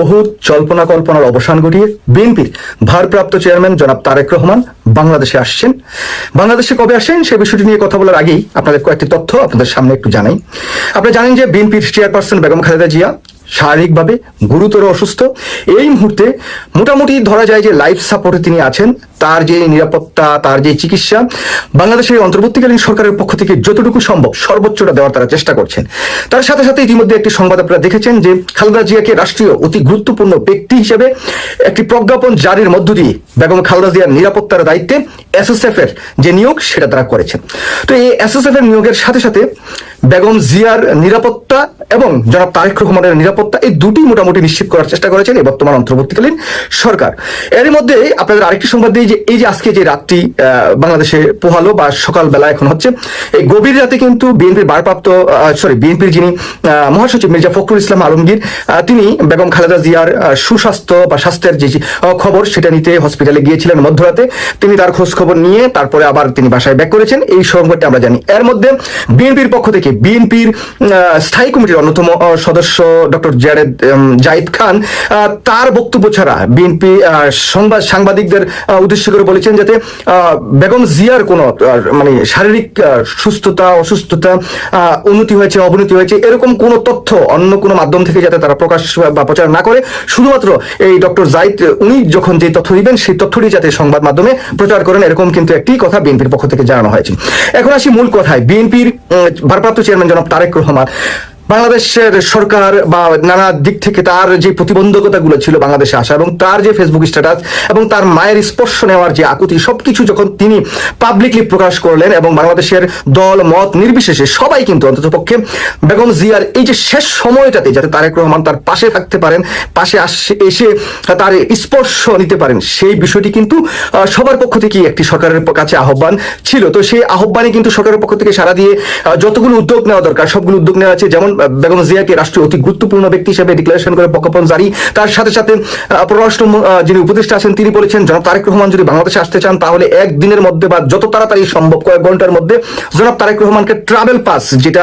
বহু জল্পনা কল্পনার অবসান ঘটিয়ে বিএনপির ভারপ্রাপ্ত চেয়ারম্যান জনাব তারেক রহমান বাংলাদেশে আসছেন। বাংলাদেশে কবে আসেন সে বিষয়টি নিয়ে কথা বলার আগেই আপনাদের কয়েকটি তথ্য আপনাদের সামনে একটু জানাই। আপনারা জানেন যে বিএনপির চেয়ারপারসন বেগম খালেদা জিয়া শারীরিকভাবে গুরুতর অসুস্থ। এই মুহূর্তে মোটামুটি ধরা যায় যে লাইফ সাপোর্টে তিনি আছেন। তার যে নিরাপত্তা, তার যে চিকিৎসা, বাংলাদেশের অন্তর্বর্তীকালীন সরকারের পক্ষ থেকে যতটুকু সম্ভব সর্বোচ্চটা দেওয়ার তারা চেষ্টা করছেন। তার সাথে সাথে ইতিমধ্যে একটি সংবাদ আপনারা দেখেছেন যে খালেদা জিয়াকে রাষ্ট্রীয় অতি গুরুত্বপূর্ণ ব্যক্তি হিসেবে একটি প্রজ্ঞাপন জারির মধ্য দিয়ে বেগম খালেদা জিয়ার নিরাপত্তার দায়িত্বে এসএসএফ এর যে নিয়োগ সেটা তারা করেছেন। তো এই এসএসএফ এর নিয়োগের সাথে সাথে বেগম জিয়ার নিরাপত্তা এবং জনাব তারেক রহমানের নিরাপত্তা এই দুটি মোটামুটি নিশ্চিত করার চেষ্টা করেছেন এই বর্তমান অন্তর্বর্তীকালীন সরকার। এর মধ্যে আপনাদের আরেকটি সংবাদ দিই যে এই যে আজকে যে রাতটি বাংলাদেশে পোহালো বা সকালবেলা এখন হচ্ছে, এই গভীর রাতে কিন্তু বিএনপির ভারপ্রাপ্ত সরি বিএনপির যিনি মহাসচিব মির্জা ফখরুল ইসলাম আলমগীর তিনি বেগম খালেদা জিয়ার সুস্বাস্থ্য বা স্বাস্থ্যের যে খবর সেটা নিতে হসপিটালে গিয়েছিলেন মধ্যরাতে। তিনি তার খোঁজ খবর নিয়ে তারপরে আবার তিনি বাসায় ব্যাক করেছেন। এই সংবাদটি আমরা জানি। এর মধ্যে বিএনপির পক্ষ থেকে, বিএনপির স্থায়ী কমিটির অন্যতম সদস্য ডক্টর জারেদ জাহিদ খান তার বক্তব্য ছাড়া বিএনপি সংবাদ, সাংবাদিকদের উদ্দেশ্য করে বলেছেন যাতে বেগম জিয়ার কোনো মানে শারীরিক সুস্থতা, অসুস্থতা উন্নতি হয়েছে, অবনতি হয়েছে, এরকম কোনো তথ্য অন্য কোনো মাধ্যম থেকে যাতে তারা প্রকাশ বা প্রচার না করে, শুধুমাত্র এই ডক্টর জাইদ উনি যখন যে তথ্য দিবেন, সেই তথ্যটি যাতে সংবাদ মাধ্যমে প্রচার করেন, এরকম কিন্তু একটি কথা বিএনপির পক্ষ থেকে জানানো হয়েছে। এখন আসি মূল কথায়, বিএনপির ভারপ্রাপ্ত চেয়ারম্যান জনাব তারেক রহমান বাংলাদেশের সরকার বা নানা দিক থেকে তার যে প্রতিবন্ধকতাগুলো ছিল বাংলাদেশে আসা এবং তার যে ফেসবুক স্ট্যাটাস এবং তার মায়ের স্পর্শ নেওয়ার যে আকুতি, সবকিছু যখন তিনি পাবলিকলি প্রকাশ করলেন এবং বাংলাদেশের দল, মত নির্বিশেষে সবাই কিন্তু অন্ততপক্ষে বেগম জিয়ার এই যে শেষ সময়টাতে যাতে তারেক রহমান তার পাশে থাকতে পারেন, পাশে এসে তার স্পর্শ নিতে পারেন, সেই বিষয়টি কিন্তু সবার পক্ষ থেকে একটি সরকারের কাছে আহ্বান ছিল। তো সেই আহ্বানে কিন্তু সরকারের পক্ষ থেকে সারা দিয়ে যতগুলো উদ্যোগ নেওয়া দরকার, সবগুলো উদ্যোগ নেওয়া আছে। যেমন বেগম জিয়াকে রাষ্ট্রীয় অতি গুরুত্বপূর্ণ ব্যক্তি হিসেবে ডিক্লারেশন করে প্রজ্ঞাপন জারি। তার সাথে সাথে পররাষ্ট্র যিনি উপদেষ্টা আছেন, তিনি বলেছেন, জনাব তারেক রহমান যদি বাংলাদেশে আসতে চান, তাহলে একদিনের মধ্যে বা যত তাড়াতাড়ি সম্ভব, কয়েক ঘণ্টার মধ্যে জনাব তারেক রহমানকে ট্রাভেল পাস যেটা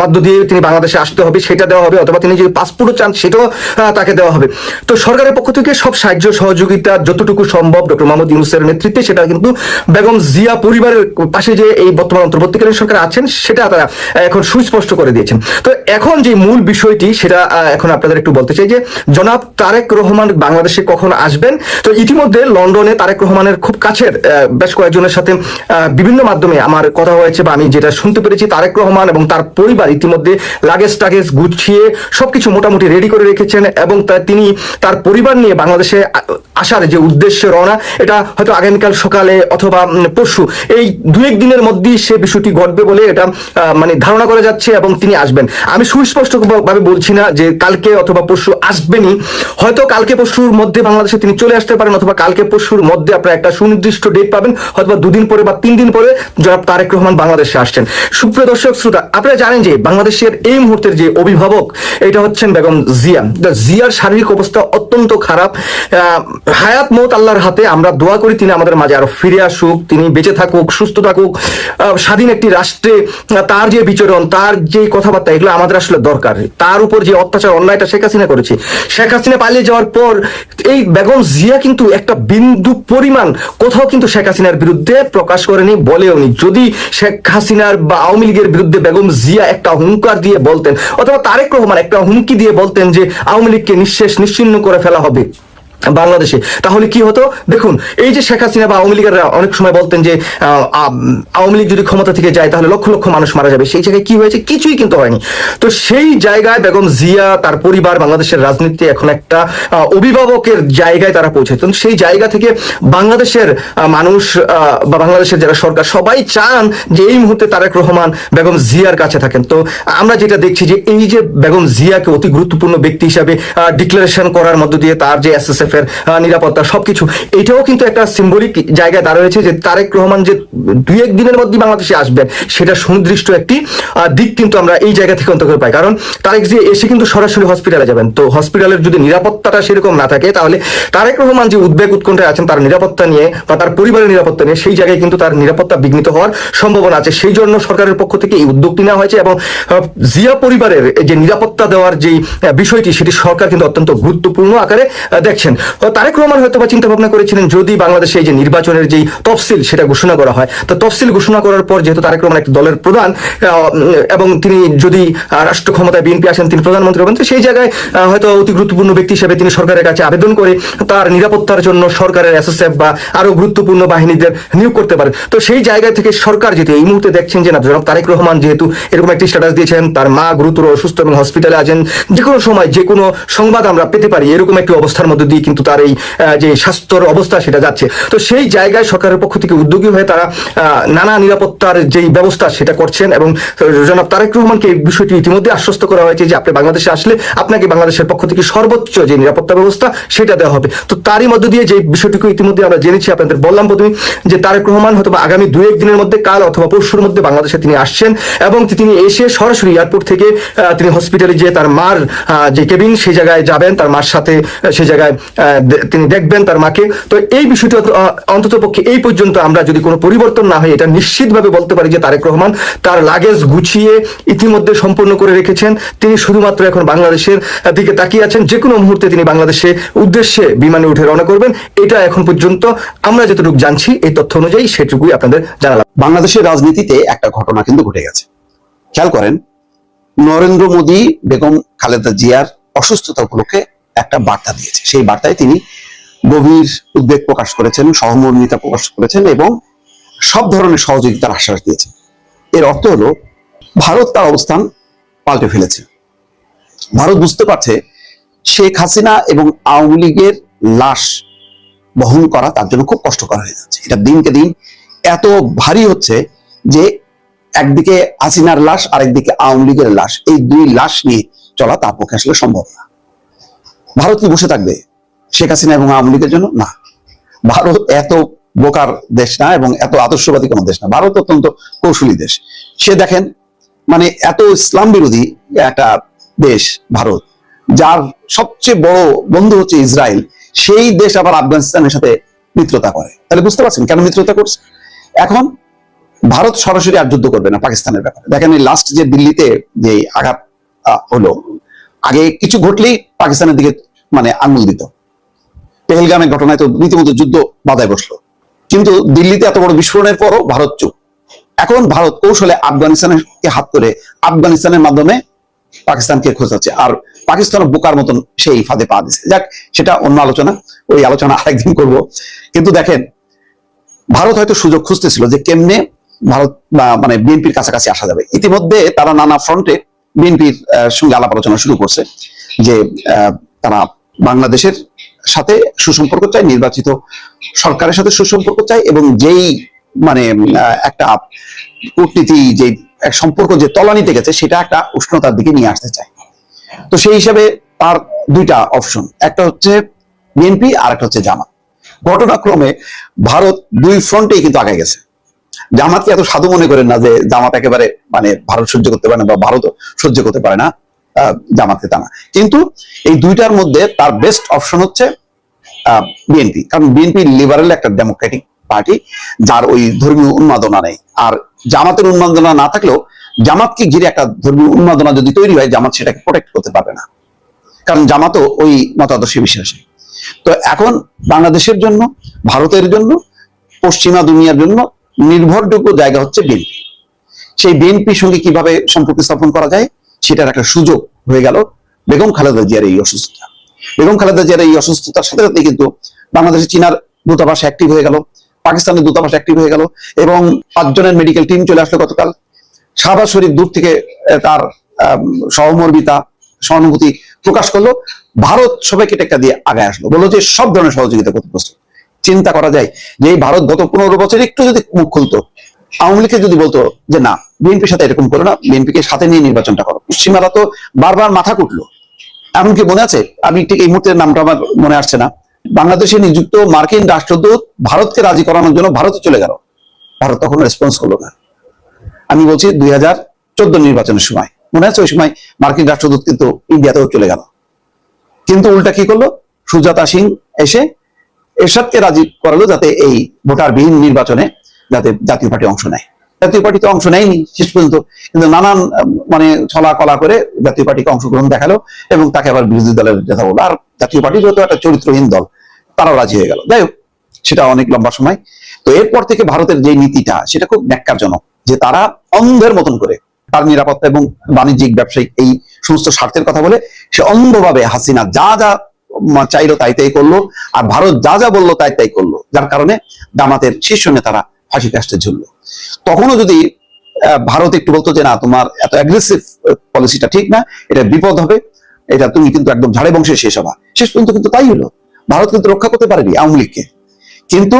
মাধ্য দিয়ে তিনি বাংলাদেশে আসতে হবে, সেটা দেওয়া হবে, অথবা তিনি যদি পাসপোর্টও চান, সেটাও তাকে দেওয়া হবে। তো সরকারের পক্ষ থেকে সব সাহায্য, সহযোগিতা, যতটুকু সম্ভব, ডক্টর মোহাম্মদ ইউনুসের নেতৃত্বে, সেটা কিন্তু বেগম জিয়া পরিবারের পাশে যে এই বর্তমান অন্তর্বর্তীকালীন সরকার আছেন, সেটা তারা এখন সুস্পষ্ট করে দিয়েছেন। তো এখন যে মূল বিষয়টি, সেটা এখন আপনাদের একটু বলতে চাই যে, জনাব তারেক রহমান বাংলাদেশে কখন আসবেন? তো ইতিমধ্যে লন্ডনে তারেক রহমানের খুব কাছের বেশ কয়েকজনের সাথে বিভিন্ন মাধ্যমে আমার কথা হয়েছে বা আমি যেটা শুনতে পেরেছি, তারেক রহমান এবং তার পরিবার ইতিমধ্যে লাগেজ টাগেজ গুছিয়ে সবকিছু মোটামুটি রেডি করে রেখেছেন এবং তিনি তার পরিবার নিয়ে বাংলাদেশে আসার যে উদ্দেশ্য রওনা, এটা হয়তো আগামীকাল সকালে অথবা পরশু, এই দু এক দিনের মধ্যেই সে বিষয়টি ঘটবে বলে এটা মানে ধারণা করা যাচ্ছে এবং তিনি আসবেন। আমি সুস্পষ্ট ভাবে বলছি না যে কালকে অথবা পরশু আসবেনই। হয়তো কালকে পরশুর মধ্যে বাংলাদেশে তিনি চলে আসতে পারেন, অথবা কালকে পরশুর মধ্যে আপনারা একটা সুনির্দিষ্ট ডেট পাবেন হয়তো দুদিন পরে বা তিন দিন পরে জনাব তারেক রহমান বাংলাদেশে আসছেন। সুপ্রিয় দর্শক, শ্রোতা, আপনারা জানেন যে বাংলাদেশের এই মুহূর্তের যে অভিভাবক, এটা হচ্ছেন বেগম জিয়া। জিয়ার শারীরিক অবস্থা অত্যন্ত খারাপ। হায়াত মত আল্লাহর হাতে, আমরা দোয়া করি তিনি আমাদের মাঝে আরও ফিরে আসুক, তিনি বেঁচে থাকুক, সুস্থ থাকুক। স্বাধীন একটি রাষ্ট্রে, তার যে বিচরণ, তার যে কথাবার্তা এগুলো আমাদের আসলে দরকার। তার উপর যে অত্যাচার অন্যায়টা শেখ হাসিনা করেছে। শেখ হাসিনা পালিয়ে যাওয়ার পর এই বেগম জিয়া কিন্তু একটা বিন্দু পরিমাণ কোথাও কিন্তু শেখ হাসিনার বিরুদ্ধে প্রকাশ করেনি, বলেওনি। যদি শেখ হাসিনার বা আওয়ামী লীগের বিরুদ্ধে বেগম জিয়া একটা হুঙ্কার দিয়ে বলতেন, অথবা তারেক রহমান একটা হুমকি দিয়ে বলতেন যে আওয়ামী লীগকে নিঃশেষ, নিশ্চিন্ন করে ফেলা হবে। বাংলাদেশে। তাহলে কি হতো? দেখুন, এই যে শেখ হাসিনা বা আওয়ামী লীগের অনেক সময় বলতেন যে আওয়ামী লীগ যদি ক্ষমতা থেকে যায়, তাহলে লক্ষ লক্ষ মানুষ মারা যাবে। সেই জায়গায় কি হয়েছে? কিছুই কিন্তু হয়নি। তো সেই জায়গায় বেগম জিয়া, তার পরিবার, বাংলাদেশের রাজনীতি এখন একটা অভিভাবকের জায়গায় তারা পৌঁছেছেন সেই জায়গা থেকে বাংলাদেশের মানুষ বা বাংলাদেশের যারা সরকার, সবাই চান যে এই মুহূর্তে তারেক রহমান বেগম জিয়ার কাছে থাকেন। তো আমরা যেটা দেখছি যে, এই যে বেগম জিয়াকে অতি গুরুত্বপূর্ণ ব্যক্তি হিসাবে ডিক্লারেশন করার মধ্য দিয়ে তার যে এসএসএফ আহ, নিরাপত্তা সবকিছু। এটাও কিন্তু একটা সিম্বলিক জায়গায় দাঁড়িয়েছে যে তারেক রহমান যে দুই এক দিনের মধ্যে বাংলাদেশে আসবেন সেটা সুনির্দিষ্ট একটি দিক কিন্তু আমরা এই জায়গা থেকে অন্তর্গত পাই। কারণ তারেক যে এসে কিন্তু সরাসরি হসপিটালে যাবেন। তো হসপিটালের যদি নিরাপত্তাটা সেরকম না থাকে তাহলে তারেক রহমান যে উদ্বেগ উৎকণ্ঠায় আছেন তার নিরাপত্তা নিয়ে বা তার পরিবারের নিরাপত্তা নিয়ে সেই জায়গায় কিন্তু তার নিরাপত্তা বিঘ্নিত হওয়ার সম্ভাবনা আছে। সেই জন্য সরকারের পক্ষ থেকে এই উদ্যোগটি নেওয়া হয়েছে এবং জিয়া পরিবারের যে নিরাপত্তা দেওয়ার যে বিষয়টি সেটি সরকার কিন্তু অত্যন্ত গুরুত্বপূর্ণ আকারে দেখছেন। তারেক রহমান হয়তো বা চিন্তা ভাবনা করেছিলেন, যদি বাংলাদেশে এই যে নির্বাচনের যেই তফসিল সেটা ঘোষণা করা হয়। তো তফসিল ঘোষণা করার পর যেহেতু তারেক রহমান একটি দলের প্রধান এবং তিনি যদি রাষ্ট্র ক্ষমতায় বিএনপি আসেন, তিনি প্রধানমন্ত্রী হবেন, তো সেই জায়গায় হয়তো অতি গুরুত্বপূর্ণ ব্যক্তি হিসেবে তিনি সরকারের কাছে আবেদন করে তার নিরাপত্তার জন্য সরকারের এসএসএফ বা আরও গুরুত্বপূর্ণ বাহিনীদের নিয়োগ করতে পারে তো সেই জায়গা থেকে সরকার যেহেতু এই মুহূর্তে দেখছেন যে, না, জনাব তারেক রহমান যেহেতু এরকম একটি স্ট্যাটাস দিয়েছেন, তার মা গুরুতর অসুস্থ এবং হসপিটালে আছেন যে কোনো সময় যে কোনো সংবাদ আমরা পেতে পারি, এরকম একটি অবস্থার মধ্যে দিয়ে কিন্তু তার এই যে স্বাস্থ্যর অবস্থা সেটা যাচ্ছে। তো সেই জায়গায় সরকারের পক্ষ থেকে উদ্যোগী হয়ে তারা নানা নিরাপত্তার যেই ব্যবস্থা সেটা করছেন এবং জনাব তারেক রহমানকে এই বিষয়টি ইতিমধ্যে আশ্বস্ত করা হয়েছে যে আপনি বাংলাদেশে আসলে আপনাকে বাংলাদেশের পক্ষ থেকে সর্বোচ্চ যে নিরাপত্তা ব্যবস্থা সেটা দেওয়া হবে। তো তারই মধ্য দিয়ে যে বিষয়টিকে ইতিমধ্যে আমরা জেনেছি, আপনাদের বললাম প্রথমে যে তারেক রহমান হয়তো আগামী দু এক দিনের মধ্যে কাল অথবা পরশুর মধ্যে বাংলাদেশে তিনি আসছেন এবং তিনি এসে সরাসরি এয়ারপোর্ট থেকে তিনি হসপিটালে যেয়ে তার মার যে কেবিন সেই জায়গায় যাবেন, তার মার সাথে সেই জায়গায় তিনি দেখবেন তার মাকে। তো এই বিষয়টি অন্তত পক্ষে এই পর্যন্ত আমরা যদি কোনো পরিবর্তন না হয়, এটা নিশ্চিতভাবে বলতে পারি যে তারেক রহমান তার লাগেজ গুছিয়ে ইতিমধ্যে সম্পূর্ণ করে রেখেছেন। তিনি শুধুমাত্র এখন বাংলাদেশের দিকে তাকিয়ে আছেন। যে কোনো মুহূর্তে তিনি বাংলাদেশে উদ্দেশ্যে বিমানে উঠে রওনা করবেন। এটা এখন পর্যন্ত আমরা যতটুকু জানছি, এই তথ্য অনুযায়ী সেটুকুই আপনাদের জানালাম। বাংলাদেশের রাজনীতিতে একটা ঘটনা কিন্তু ঘটে গেছে। খেয়াল করেন, নরেন্দ্র মোদী, বেগম খালেদা জিয়ার অসুস্থতা উপলক্ষে একটা বার্তা দিয়েছে। সেই বার্তায় তিনি গভীর উদ্বেগ প্রকাশ করেছেন, সহমর্মিতা প্রকাশ করেছেন এবং সব ধরনের সহযোগিতার আশ্বাস দিয়েছেন। এর অর্থ হলো, ভারত তার অবস্থান পাল্টে ফেলেছে। ভারত বুঝতে পারছে, শেখ হাসিনা এবং আওয়ামী লীগের লাশ বহন করা তার জন্য খুব কষ্টকর হয়ে যাচ্ছে। এটা দিনকে দিন এত ভারী হচ্ছে যে একদিকে হাসিনার লাশ, আরেকদিকে আওয়ামী লীগের লাশ। এই দুই লাশ নিয়ে চলা তার পক্ষে আসলে সম্ভব না। ভারত কি বসে থাকবে? শেখ হাসিনা এবং আওয়ামী লীগের জন্য? না। ভারত এত বোকার দেশ না এবং এত আদর্শবাদী কোনো দেশ না। ভারত অত্যন্ত কৌশলী দেশ। সে দেখেন মানে এত ইসলাম বিরোধী একটা দেশ ভারত, যার সবচেয়ে বড় বন্ধু হচ্ছে ইসরায়েল। সেই দেশ আবার আফগানিস্তানের সাথে মিত্রতা করে। তাহলে বুঝতে পারছেন কেন মিত্রতা করছে? এখন ভারত সরাসরি আর যুদ্ধ করবে না পাকিস্তানের ব্যাপারে। দেখেন এই লাস্ট যে দিল্লিতে যে আঘাত হলো আগে কিছু ঘটলেই পাকিস্তানের দিকে মানে আঙুল দিত। পেহেলগামের ঘটনায় তো রীতিমতো যুদ্ধ বাধায় বসল। কিন্তু দিল্লিতে এত বড় বিস্ফোরণের পরও ভারত চুপ। এখন ভারত কৌশলে আফগানিস্তানের হাত করে আফগানিস্তানের মাধ্যমে পাকিস্তানকে খোঁজাচ্ছে। আর পাকিস্তান বোকার মতন সেই ফাঁদে পা দিচ্ছে যাক, সেটা অন্য আলোচনা, ওই আলোচনা আরেকদিন করব। কিন্তু দেখেন, ভারত হয়তো সুযোগ খুঁজতেছিল যে কেমনে ভারত মানে বিএনপির কাছাকাছি আসা যাবে। ইতিমধ্যে তারা নানা ফ্রন্টে বিএনপির সঙ্গে আলাপ আলোচনা শুরু করছে যে তারা বাংলাদেশের সাথে সুসম্পর্ক চায়, নির্বাচিত সরকারের সাথে সুসম্পর্ক চায় এবং যেই মানে একটা কূটনীতি যে সম্পর্ক যে তলানিতে গেছে সেটা একটা উষ্ণতার দিকে নিয়ে আসতে চায়। তো সেই হিসাবে তার দুইটা অপশন, একটা হচ্ছে বিএনপি আর একটা হচ্ছে জামাত। ঘটনাক্রমে ভারত দুই ফ্রন্টেই কিন্তু আগে গেছে। জামাতকে এত সাধু মনে করেন না যে জামাত একেবারে মানে ভারত সহ্য করতে পারে না বা ভারত সহ্য করতে পারে না? জামাতকে তা না। কিন্তু এই দুইটার মধ্যে তার বেস্ট অপশন হচ্ছে বিএনপি কারণ বিএনপি লিবারেল একটা ডেমোক্রেটিক পার্টি যার ওই ধর্মীয় উন্মাদনা নেই। আর জামাতের উন্মাদনা না থাকলেও জামাতকে ঘিরে একটা ধর্মীয় উন্মাদনা যদি তৈরি হয়, জামাত সেটাকে প্রোটেক্ট করতে পারবে না। কারণ জামাতও ওই মতাদর্শে বিশ্বাসী। তো এখন বাংলাদেশের জন্য, ভারতের জন্য, পশ্চিমা দুনিয়ার জন্য নির্ভরযোগ্য জায়গা হচ্ছে বিএনপি। সেই বিএনপির সঙ্গে কীভাবে সম্পর্ক স্থাপন করা যায়, সেটার একটা সুযোগ হয়ে গেল বেগম খালেদা জিয়ার এই অসুস্থতা। বেগম খালেদা জিয়ার এই অসুস্থতার সাথে সাথে কিন্তু বাংলাদেশের চীনার দূতাবাস অ্যাক্টিভ হয়ে গেল, পাকিস্তানের দূতাবাস অ্যাক্টিভ হয়ে গেল, এবং পাঁচজনের মেডিকেল টিম চলে আসলো গতকাল। শাহবাজ শরীফ দূর থেকে তার সহমর্মিতা, সহানুভূতি প্রকাশ করল। ভারত সবাইকে টেক্কা দিয়ে আগায় আসলো। বলল যে সব ধরনের সহযোগিতা করতে প্রস্তুত চিন্তা করা যায় যে এই ভারত গত পনেরো বছর একটু যদি মুখ খুলতো, আওয়ামী লীগকে যদি বলতো যে না, বিএনপির সাথে এরকম করো না, বিএনপিকে সাথে নিয়ে নির্বাচনটা করো। পশ্চিমারা তো বারবার মাথা কুটলো। এমনকি মনে আছে, আমি ঠিক এই মুহূর্তে নামটা আমার মনে আসছে না, বাংলাদেশে নিযুক্ত মার্কিন রাষ্ট্রদূত ভারতকে রাজি করানোর জন্য ভারতে চলে গেল। ভারত তখন রেসপন্স করল না। আমি বলছি দুই হাজার চোদ্দ নির্বাচনের সময়, মনে আছে ওই সময় মার্কিন রাষ্ট্রদূত কিন্তু ইন্ডিয়াতেও চলে গেল। কিন্তু উল্টা কি করল? সুজাতা সিং এসে এরশাদকে রাজি করালো যাতে এই ভোটারবিহীন নির্বাচনে যাতে জাতীয় পার্টি অংশ নেয়। জাতীয় পার্টি তো অংশ নেয়নি শেষ পর্যন্ত, কিন্তু নানান মানে ছলা কলা করে জাতীয় পার্টিকে অংশগ্রহণ দেখাল এবং তাকে আবার বিরোধী দলের নেতা বলল। আর জাতীয় পার্টি যেহেতু একটা চরিত্রহীন দল, তারাও রাজি হয়ে গেল। যাই হোক, সেটা অনেক লম্বা সময়। তো এরপর থেকে ভারতের যে নীতিটা, সেটা খুব ন্যাক্কারজনক, যে তারা অন্ধের মতন করে তার নিরাপত্তা এবং বাণিজ্যিক ব্যবসায়িক এই সমস্ত স্বার্থের কথা বলে সে অন্ধভাবে হাসিনা যা যা চাইলো তাই তাই করল, আর ভারত যা যা বলল তাই তাই করল, যার কারণে জামাতের শীর্ষ নেতারা ফাঁসি কাস্টে ঝুললো। তখনও যদি ভারত একটু বলতো যে না, তোমার এত অ্যাগ্রেসিভ পলিসিটা ঠিক না, এটা বিপদ হবে, এটা তুমি কিন্তু একদম ঝাড়ে বংশে শেষ হবা। শেষ পর্যন্ত কিন্তু তাই হলো। ভারত কিন্তু রক্ষা করতে পারেনি আওয়ামী লীগকে। কিন্তু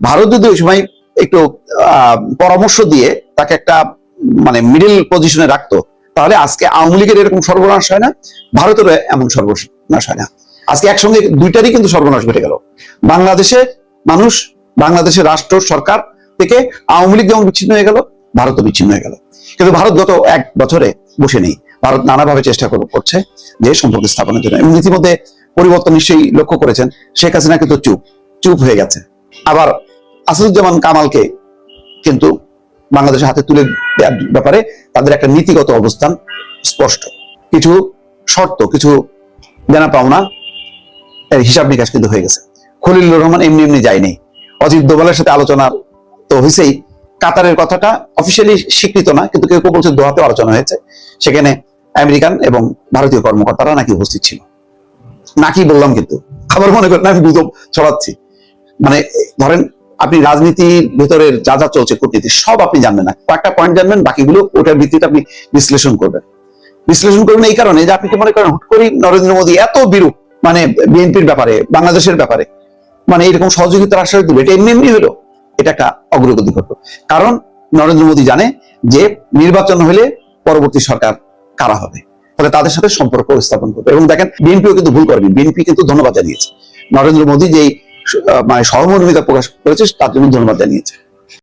ভারত যদি ওই সময় একটু পরামর্শ দিয়ে তাকে একটা মানে মিডিল পজিশনে রাখতো, তাহলে আজকে আওয়ামী লীগের এরকম সর্বনাশ হয় না, ভারতেরও এমন সর্বনাশ হয় না। আজকে একসঙ্গে দুইটারই কিন্তু সর্বনাশ ঘটে গেল। বাংলাদেশে মানুষ বাংলাদেশের রাষ্ট্র, সরকার থেকে আওয়ামী লীগ যেমন বিচ্ছিন্ন হয়ে গেল, ভারতও বিচ্ছিন্ন হয়ে গেল। কিন্তু ভারত গত এক বছরে বসে নেই। ভারত নানাভাবে চেষ্টা করছে যে সম্পর্ক স্থাপনের জন্য। এবং ইতিমধ্যে পরিবর্তন নিশ্চয়ই লক্ষ্য করেছেন। শেখ হাসিনা কিন্তু চুপ চুপ হয়ে গেছে। আবার আসাদুজ্জামান কামালকে কিন্তু বাংলাদেশের হাতে তুলে দেওয়ার ব্যাপারে তাদের একটা নীতিগত অবস্থান স্পষ্ট। কিছু শর্ত, কিছু দেনা পাওনা এর হিসাব নিকাশ কিন্তু হয়ে গেছে। খলিলুর রহমান এমনি এমনি যায়নি। অজিত দোভালের সাথে আলোচনা তো হয়েছেই কাতারের কথাটা অফিসিয়ালি স্বীকৃত না, কিন্তু কেউ কেউ বলছে দোহাতে আলোচনা হয়েছে। সেখানে আমেরিকান এবং ভারতীয় কর্মকর্তারা নাকি উপস্থিত ছিল। নাকি বললাম কিন্তু। আবার মনে করেন আমি গুজব ছড়াচ্ছি। মানে ধরেন আপনি রাজনীতির ভেতরের যা যা চলছে কূটনীতি, সব আপনি জানবেন না। কয়েকটা পয়েন্ট জানবেন, বাকিগুলো ওটার ভিত্তিতে আপনি বিশ্লেষণ করবেন। বিশ্লেষণ করবেন এই কারণে যে আপনি কি মনে করেন, হুট করি নরেন্দ্র মোদী এত বিরূপ মানে বিএনপির ব্যাপারে, বাংলাদেশের ব্যাপারে মানে এরকম সহযোগিতার আশ্বাস দিল এটা এমনি এমনি হলো, এটা একটা অগ্রগতি ঘটলো। কারণ নরেন্দ্র মোদী জানে যে নির্বাচন হলে পরবর্তী সরকার কারা হবে, ফলে তাদের সাথে সম্পর্ক স্থাপন করবে। এবং দেখেন, বিএনপিও কিন্তু ভুল করেনি, বিএনপি কিন্তু ধন্যবাদ জানিয়েছে। নরেন্দ্র মোদী যেই মানে সহমর্মিতা প্রকাশ করেছে, তার জন্য ধন্যবাদ জানিয়েছে।